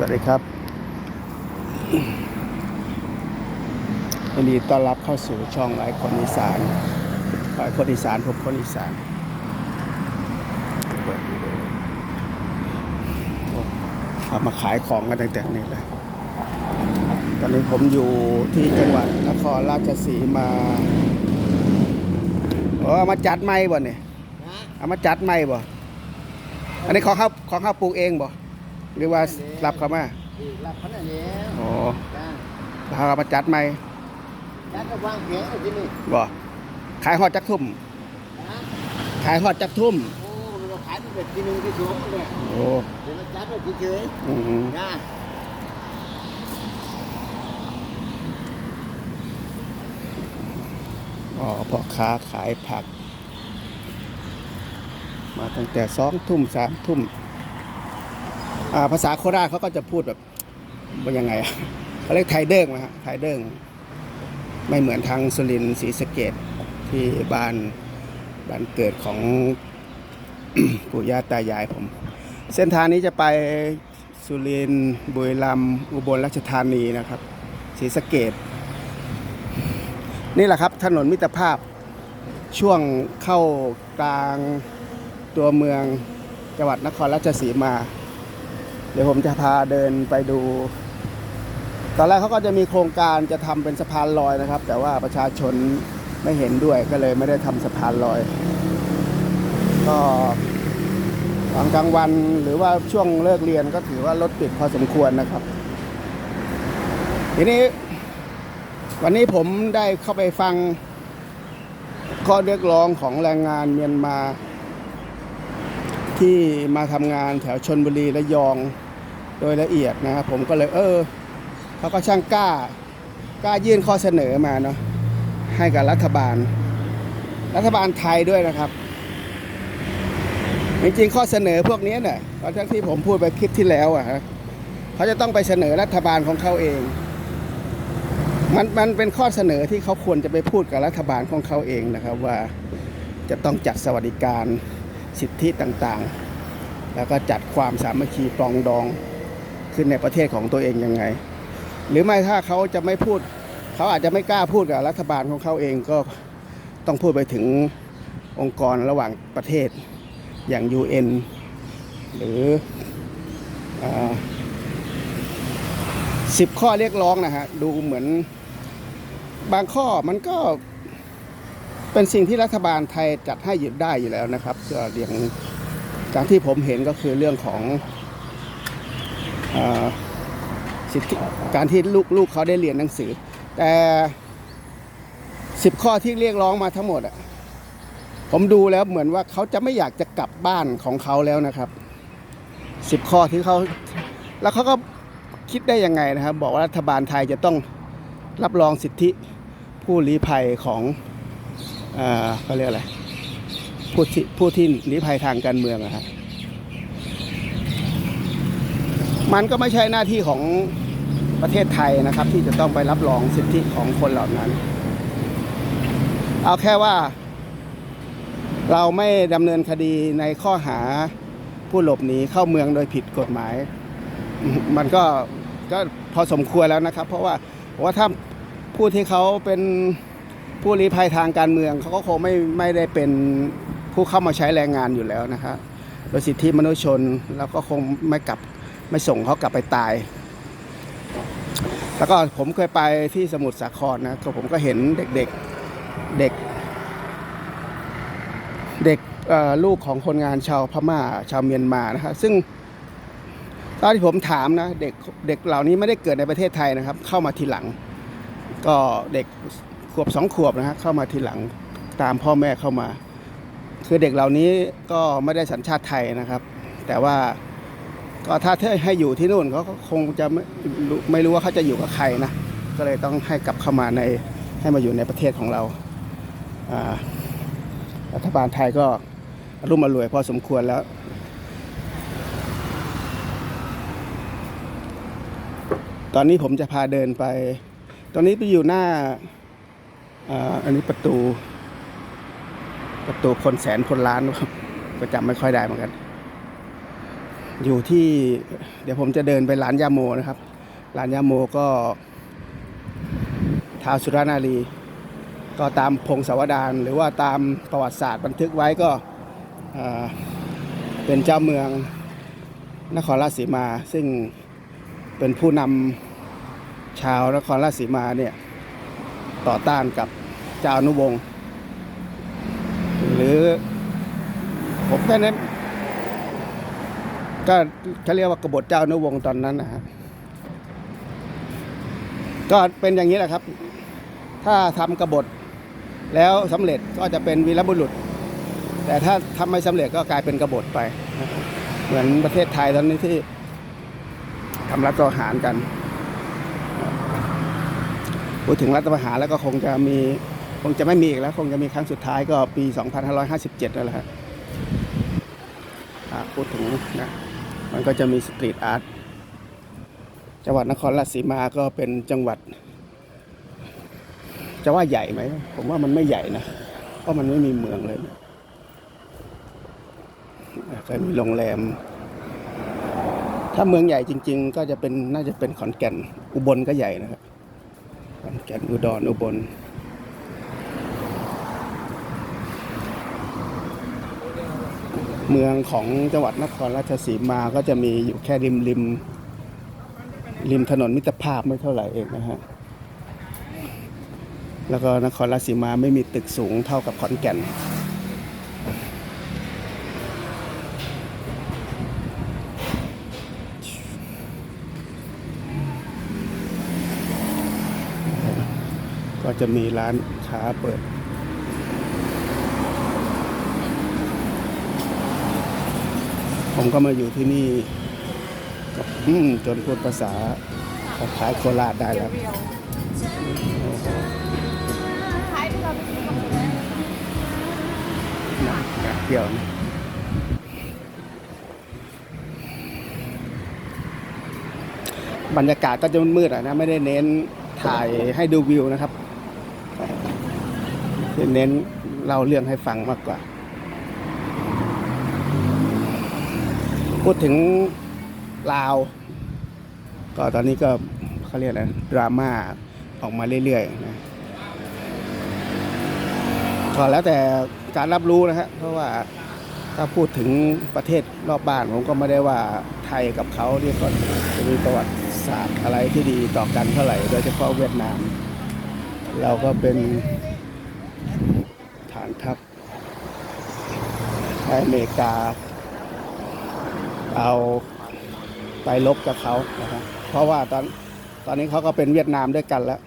วัสดีครับยินดีต้อนรับเข้าสู่ช่องไอคนอีสานไอคนอีสานผมคนอีสานเปิดวิดีโอโอ้เอามาขายของกันตั้งแต่นี้เลยตอนนี้ผมอยู่ที่จังหวัดนครราชสีมาโอ้เอามาจัดไม้บ่เนี่ยเอามาจัดไม้บ่อันนี้ของเขาของเขาปลูกเองบ่ หรือว่ารับเขามารับขนาดนี้อ๋อจ้าแล้วเขาเอามาจัดไหมจ้าก็วางเพียงอยู่ที่นี่บ่ขายฮอดจักทุ่มนะขายฮอดจักทุ่มโอ้เราขายที่แบบที่หนึ่งที่สองเลยโอ้เดี๋ยวเราจัดไปเฉยอืมๆนะอ๋อพ่อค้าขายผัก มาตั้งแต่สองทุ่มสามทุ่มอ่า ภาษาโคราชเขาก็จะพูดแบบว่ายังไงเขาเรียกไทเด้งนะฮะไทเด้งไม่เหมือนทางสุรินทร์ศรีสะเกดที่บ้านบ้านเกิดของปู่ย่าตายายผม เส้นทางนี้จะไปสุรินทร์บุรีรัมย์อุบลราชธานีนะครับศรีสะเกดนี่แหละครับถนนมิตรภาพช่วงเข้ากลางตัวเมืองจังหวัดนครราชสีมา เดี๋ยวผมจะพาเดินไปดู ตอนแรกเขาก็จะมีโครงการจะทำเป็นสะพานลอยนะครับ แต่ว่าประชาชนไม่เห็นด้วยก็เลยไม่ได้ทำสะพานลอย ก็ตอนกลางวันหรือว่าช่วงเลิกเรียนก็ถือว่ารถติดพอสมควรนะครับ ทีนี้ วันนี้ผมได้เข้าไปฟังข้อเรียกร้องของแรงงานเมียนมาที่มาทำงานแถวชนบุรีและยอง โดยละเอียดนะครับผมก็เลยเออเขาก็ช่างกล้ากล้ายื่นข้อเสนอมาเนาะให้กับรัฐบาล รัฐบาลไทยด้วยนะครับจริงๆข้อเสนอพวกนี้เนี่ยตอนที่ผมพูดไปคลิปที่แล้วอะฮะเขาจะต้องไปเสนอรัฐบาลของเขาเอง มันมันเป็นข้อเสนอที่เขาควรจะไปพูดกับรัฐบาลของเขาเองนะครับ ว่าจะต้องจัดสวัสดิการสิทธิต่างๆ แล้วก็จัดความสามัคคีปรองดอง ขึ้นในประเทศของตัวเองยังไง หรือไม่ถ้าเขาจะไม่พูด เขาอาจจะไม่กล้าพูดกับรัฐบาลของเขาเองก็ต้องพูดไปถึงองค์กรระหว่างประเทศอย่าง UN หรือสิบข้อเรียกร้องนะฮะดูเหมือนบางข้อมันก็เป็นสิ่งที่รัฐบาลไทยจัดให้หยุดได้อยู่แล้วนะครับก็อย่างการที่ผมเห็นก็คือเรื่องของ สิทธิการที่ลูกลูกเขาได้เรียนหนังสือ แต่สิบข้อที่เรียกร้องมาทั้งหมดอะผมดูแล้วเหมือนว่าเขาจะไม่อยากจะกลับบ้านของเขาแล้วนะครับสิบข้อที่เขาแล้วเขาก็คิดได้ยังไงนะครับ บอกว่ารัฐบาลไทยจะต้องรับรองสิทธิผู้ลี้ภัยของเอ่อเขาเรียกอะไรผู้ที่ผู้ที่ลี้ภัยทางการเมืองนะครับ มันก็ไม่ใช่หน้าที่ของประเทศไทยนะครับ ที่จะต้องไปรับรองสิทธิของคนเหล่านั้น เอาแค่ว่า เราไม่ดำเนินคดีในข้อหาผู้หลบหนีเข้าเมืองโดยผิดกฎหมาย มันก็ก็พอสมควรแล้วนะครับ เพราะว่าว่าถ้าผู้ที่เขาเป็นผู้ลี้ภัยทางการเมืองเขาก็คงไม่ไม่ได้เป็นผู้เข้ามาใช้แรงงานอยู่แล้วนะครับโดยสิทธิมนุษยชนแล้วก็คงไม่กลับ ไม่ส่งเขากลับไปตาย แล้วก็ผมเคยไปที่สมุทรสาครนะก็ผมก็เห็นเด็กๆเด็ก เด็กเอ่อลูกของคนงานชาวพม่าชาวเมียนมานะครับซึ่งตอนที่ผมถามนะเด็กเด็กเหล่านี้ไม่ได้เกิดในประเทศไทยนะครับ เข้ามาทีหลัง ก็เด็กขวบสองขวบนะฮะเข้ามาทีหลังตามพ่อแม่เข้ามา คือเด็กเหล่านี้ก็ไม่ได้สัญชาติไทยนะครับ แต่ว่า ก็ถ้าให้อยู่ที่นู่นเขาก็คงจะไม่ไม่รู้ว่าเขาจะอยู่กับใครนะก็เลยต้องให้กลับเข้ามาในให้มาอยู่ในประเทศของเรารัฐบาลไทยก็รุ่มอรวยพอสมควรแล้วตอนนี้ผมจะพาเดินไป ตอนนี้ไปอยู่หน้าอ่าอันนี้ประตู ประตูคนแสนคนล้าน ก็จำไม่ค่อยได้เหมือนกัน อยู่ที่เดี๋ยวผมจะเดินไปร้านยาโมนะครับ ร้านยาโมก็ท้าวสุรนารี ก็ตามพงศาวดารหรือว่าตามประวัติศาสตร์บันทึกไว้ก็เอ่อเป็นเจ้าเมืองนครราชสีมา ซึ่งเป็นผู้นำชาวนครราชสีมาเนี่ยต่อต้านกับเจ้าอนุวงศ์หรือผมแค่นั้น ก็เขาเรียกว่ากบฏเจ้านุวงศ์ตอนนั้นนะฮะก็เป็นอย่างนี้แหละครับ ถ้าทำกบฏแล้วสำเร็จก็จะเป็นวีรบุรุษ แต่ถ้าทำไม่สำเร็จก็กลายเป็นกบฏไป เหมือนประเทศไทยตอนนี้ที่ทำรัฐประหารกันพูดถึงรัฐประหารแล้วก็คงจะมีคงจะไม่มีอีกแล้ว คงจะมีครั้งสุดท้ายก็ปี 2557นั่นแหละฮะอ่าพูดถึงนะ มันก็จะมีสตรีทอาร์ตจังหวัดนครราชสีมาก็เป็นจังหวัด จะว่าใหญ่ไหม ผมว่ามันไม่ใหญ่นะ เพราะมันไม่มีเมืองเลยก็มีโรงแรม ถ้าเมืองใหญ่จริง ๆ ก็จะเป็นน่าจะเป็นขอนแก่น อุบลก็ใหญ่นะครับขอนแก่นอุดรอุบล เมืองของจังหวัดนครราชสีมาก็จะมีอยู่แค่ริมริมริมถนนมิตรภาพไม่เท่าไหร่เองนะฮะ แล้วก็นครราชสีมาไม่มีตึกสูงเท่ากับขอนแก่น ก็จะมีร้านค้าเปิด ผมก็มาอยู่ที่นี่ก็อืมจนพูดภาษาคล้าโคราชได้แล้วคล้ายที่เราไปกินกับหมูแดงนะแบบเดียวนะบรรยากาศก็จะมืดๆอะนะไม่ได้เน้นถ่ายให้ดูวิวนะครับเน้นเล่าเรื่องให้ฟังมากกว่า พูดถึงลาว ก็ตอนนี้ก็เขาเรียกอะไรดราม่าออกมาเรื่อยๆนะก็แล้วแต่การรับรู้นะฮะเพราะว่าถ้าพูดถึงประเทศรอบบ้านผมก็ไม่ได้ว่าไทยกับเขาเนี่ยก็จะมีประวัติศาสตร์อะไรที่ดีต่อกันเท่าไหร่ โดยเฉพาะเวียดนาม เราก็เป็นฐานทัพอเมริกา เอาไปลบกับเขานะครับเพราะว่าตอนตอนนี้เขาก็เป็นเวียดนามด้วยกันแล้ว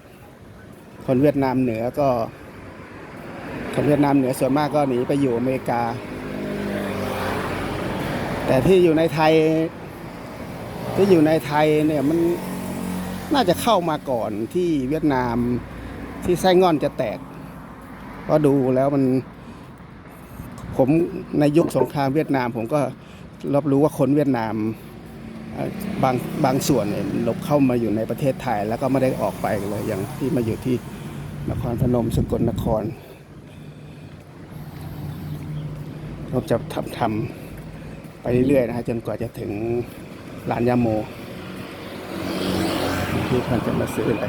คนเวียดนามเหนือก็คนเวียดนามเหนือส่วนมากก็หนีไปอยู่อเมริกา แต่ที่อยู่ในไทยที่อยู่ในไทยเนี่ยมันน่าจะเข้ามาก่อนที่เวียดนามที่ไส้งอนจะแตกเพราะดูแล้วมัน ผมในยุคสงครามเวียดนามผมก็ รับรู้ว่าคนเวียดนามบางบางส่วนเนี่ยหลบเข้ามาอยู่ในประเทศไทยแล้วก็ไม่ได้ออกไปเลยอย่างที่มาอยู่ที่นครพนมสกลนครเราจะทำทำไปเรื่อยๆนะฮะจนกว่าจะถึงร้านยาโมที่ท่านจะมาซื้ออะไร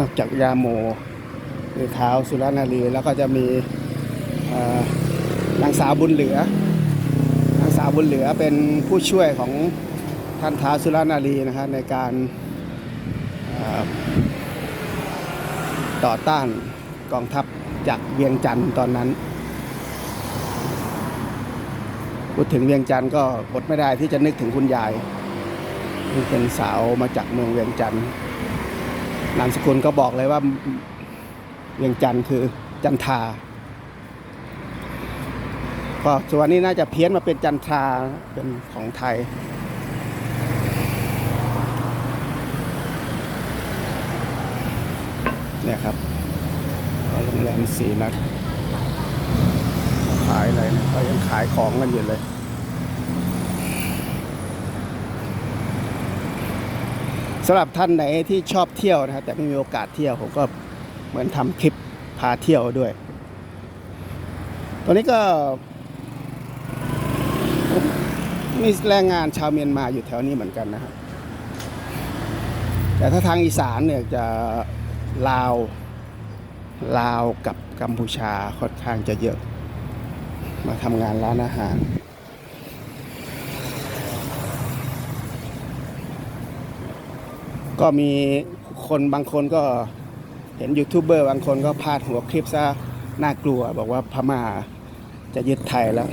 นอกจากยาโมหรือเท้าสุรนารีแล้วก็จะมีนางสาวบุญเหลือนางสาวบุญเหลือเป็นผู้ช่วยของท่านท้าวสุรนารีนะครับในการต่อต้านกองทัพจากเวียงจันทร์ตอนนั้นพูดถึงเวียงจันทร์ก็อดไม่ได้ที่จะนึกถึงคุณยายที่เป็นสาวมาจากเมืองเวียงจันทร์ นามสกุลก็บอกเลยว่าเวียงจันทร์คือจันทาก็ส่วนนี้น่าจะเพี้ยนมาเป็นจันทราเป็นของไทย เนี่ยครับโรงแรมสีนัดขายอะไรนี่ยเขายังขายของกันอยู่เลยำหรับท่านไหนที่ชอบเที่ยวนะครับแต่ไม่มีโอกาสเที่ยวผมก็เหมือนทำคลิปพาเที่ยวด้วย ตอนนี้ก็มีแรงงานชาวเมียนมาอยู่แถวนี้เหมือนกันนะครับ แต่ถ้าทางอีสานเนี่ยจะลาวลาวกับกัมพูชาค่อนข้างจะเยอะ มาทำงานร้านอาหาร ก็มีคนบางคนก็เห็นยูทูบเบอร์บางคนก็พาดหัวคลิปซะน่ากลัว บอกว่าพม่าจะยึดไทยแล้ว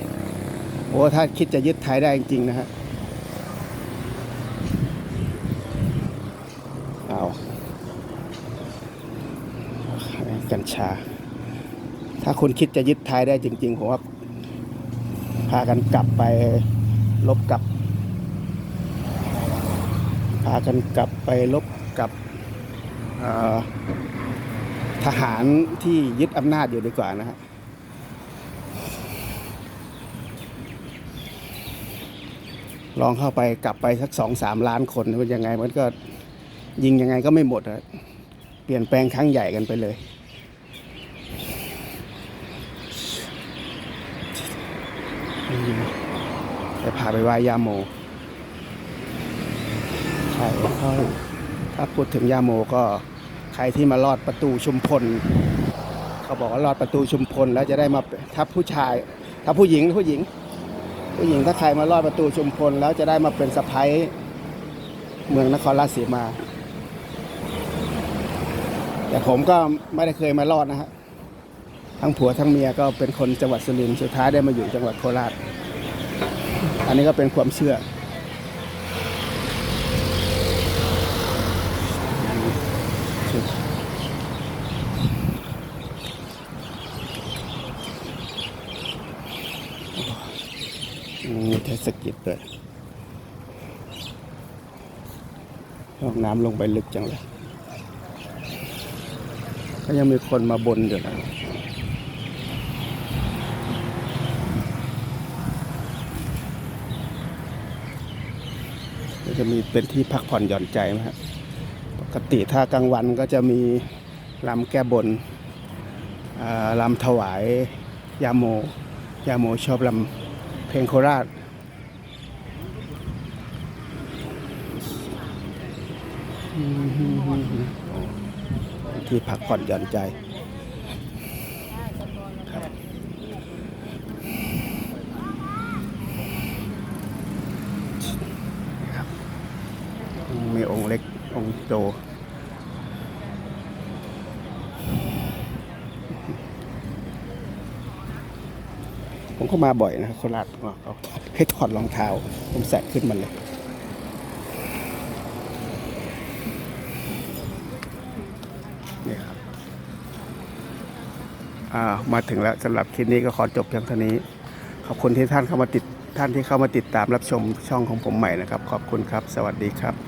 โอ้ถ้าคิดจะยึดไทยได้จริง ๆ นะฮะเอากัญชา ถ้าคุณคิดจะยึดไทยได้จริง ๆ ผมว่าพากันกลับไปลบกับากันกลับไปลบกับทหารที่ยึดอำนาจอยู่ดีกว่านะฮะลองเข้าไปกลับไปสักสองสามล้านคนมันยังไงมันก็ยิงยังไงก็ไม่หมดอะเปลี่ยนแปลงครั้งใหญ่กันไปเลย จะพาไปไหว้ยาโม ใช่ถ้าพูดถึงยาโมก็ใครที่มาลอดประตูชุมพล เขาบอกว่าลอดประตูชุมพลแล้วจะได้มาถ้าผู้ชาย ถ้าผู้หญิงผู้หญิง ผู้หญิงถ้าใครมาลอดประตูชุมพล แล้วจะได้มาเป็นสะพ้ายเมืองนครราชสีมา แต่ผมก็ไม่ได้เคยมาลอดนะฮะทั้งผัวทั้งเมียก็เป็นคนจังหวัดสุรินทร์สุดท้ายได้มาอยู่จังหวัดโคราช อันนี้ก็เป็นความเชื่อ มีเทศกิจด้วยห้องน้ำลงไปลึกจังเลย ก็ยังมีคนมาบนอยู่นะก็จะมีเป็นที่พักผ่อนหย่อนใจนะฮะปกติถ้ากลางวันก็จะมีลำแก้บนลำถวายยาโมยาโมชอบลำ เพลงโคราชที่พักผ่อนหย่อนใจมีองค์เล็กองค์โต ผมก็มาบ่อยนะครับโคราชเขาให้ถอดรองเท้า ผมใส่ขึ้นมาเลยนี่ครับอ่ามาถึงแล้วสำหรับคลิปนี้ก็ขอจบเพียงเท่านี้ ขอบคุณที่ท่านเข้ามาติดท่านที่เข้ามาติดตามรับชมช่องของผมใหม่นะครับ ขอบคุณครับ สวัสดีครับ